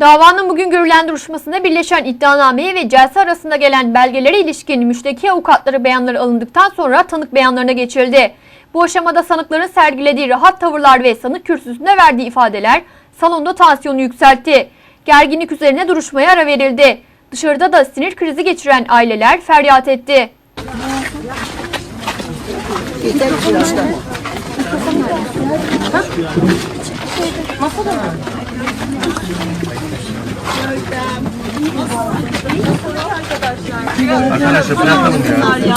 Davanın bugün görülen duruşmasında birleşen iddianameye ve celse arasında gelen belgelere ilişkin müşteki avukatları beyanları alındıktan sonra tanık beyanlarına geçildi. Bu aşamada sanıkların sergilediği rahat tavırlar ve sanık kürsüsünde verdiği ifadeler salonda tansiyonu yükseltti. Gerginlik üzerine duruşmaya ara verildi. Dışarıda da sinir krizi geçiren aileler feryat etti. Arkadaşlar bırakalım ya.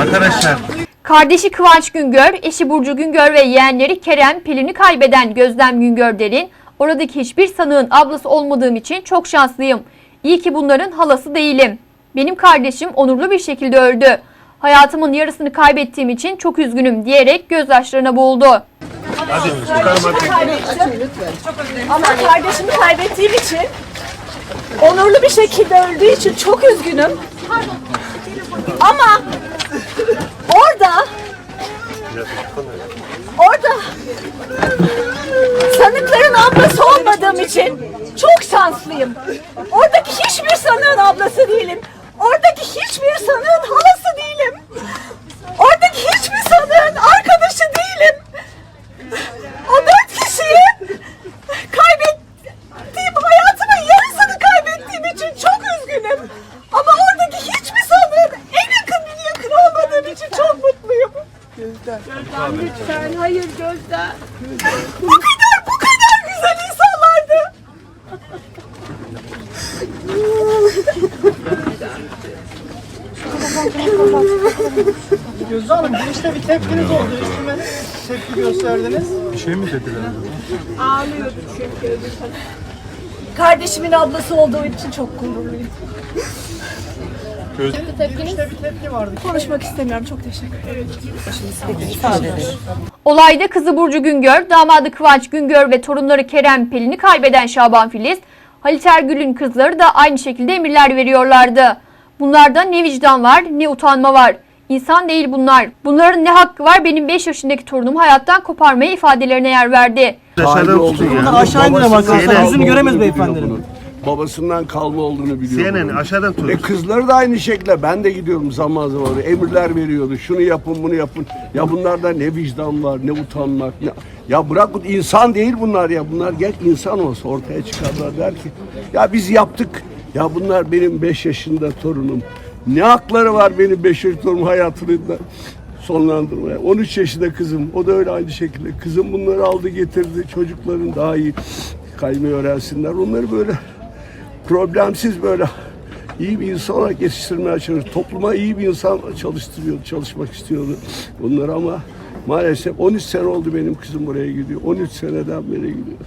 Arkadaşlar. Kardeşi Kıvanç Güngör, eşi Burcu Güngör ve yeğenleri Kerem, Pelin'i kaybeden Gözlem Güngör derin, oradaki hiçbir sanığın ablası olmadığım için çok şanslıyım. İyi ki bunların halası değilim. Benim kardeşim onurlu bir şekilde öldü. Hayatımın yarısını kaybettiğim için çok üzgünüm diyerek gözyaşlarına boğuldu. Hadi çıkarım artık. Ama kardeşimi kaybettiğim için, onurlu bir şekilde öldüğü için çok üzgünüm. Ama orada, orada sanıkların ablası olmadığım için çok şanslıyım. Oradaki hiçbir sanığın ablası değilim. Oradaki hiçbir sanığın halası değilim. Oradaki hiçbir sanığın arkadaşı değilim. O dört kişiyi kaybettiğim hayatımın yarısını kaybettiğim için çok üzgünüm. Ama oradaki hiçbir sanığın en yakın bir yakın olmadığım için çok mutluyum. Gözden. Lütfen. Hayır Gözden. bu kadar bu kadar güzel insanlardı. Gözde Hanım bu işte bir tepkiniz oldu. Üstüme tepki gösterdiniz. Bir şey mi dediler? Kardeşimin ablası olduğu için çok gururluyum. İşte bir tepki vardı. Konuşmak istemiyorum. Çok teşekkür ederim. Olayda kızı Burcu Güngör, damadı Kıvanç Güngör ve torunları Kerem Pelin'i kaybeden Şaban Filiz, Halit Ergül'ün kızları da aynı şekilde emirler veriyorlardı. Bunlarda ne vicdan var ne utanma var. İnsan değil bunlar. Bunların ne hakkı var benim 5 yaşındaki torunumu hayattan koparmaya ifadelerine yer verdi. Aşağıdan tutun Burada ya. aşağı indire bakarsan CNN. yüzünü göremez beyefendinin. Babasından kalma olduğunu biliyor. CNN aşağıdan tut. E kızları da aynı şekilde ben de gidiyorum zaman zaman emirler veriyordu. Şunu yapın bunu yapın. Ya bunlarda ne vicdan var ne utanmak. Ya, ya bırak insan değil bunlar ya. Bunlar geç insan olsa ortaya çıkarlar der ki ya biz yaptık. Ya bunlar benim 5 yaşında torunum. Ne hakları var benim 5 yaşında torunum hayatını sonlandırmaya. 13 yaşında kızım. O da öyle aynı şekilde. Kızım bunları aldı getirdi. Çocukların daha iyi kaymayı öğrensinler. Onları böyle problemsiz böyle iyi bir insan olarak yetiştirmeye çalışıyor. Topluma iyi bir insan çalıştırıyor, çalışmak istiyordu bunlar ama maalesef 13 sene oldu benim kızım buraya gidiyor. 13 seneden beri gidiyor.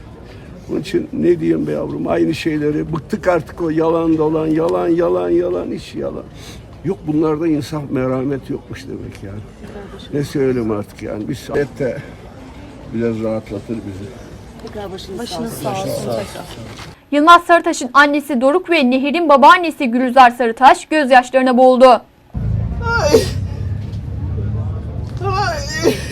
Onun için ne diyeyim be yavrum aynı şeyleri bıktık artık o yalan dolan yalan yalan yalan hiç yalan. Yok bunlarda insaf merhamet yokmuş demek yani. Ne söyleyeyim artık yani biz de biraz rahatlatır bizi. Yılmaz Sarıtaş'ın annesi Doruk ve Nehir'in babaannesi Gülizar Sarıtaş gözyaşlarına boğuldu. Arkadaşlar yeter.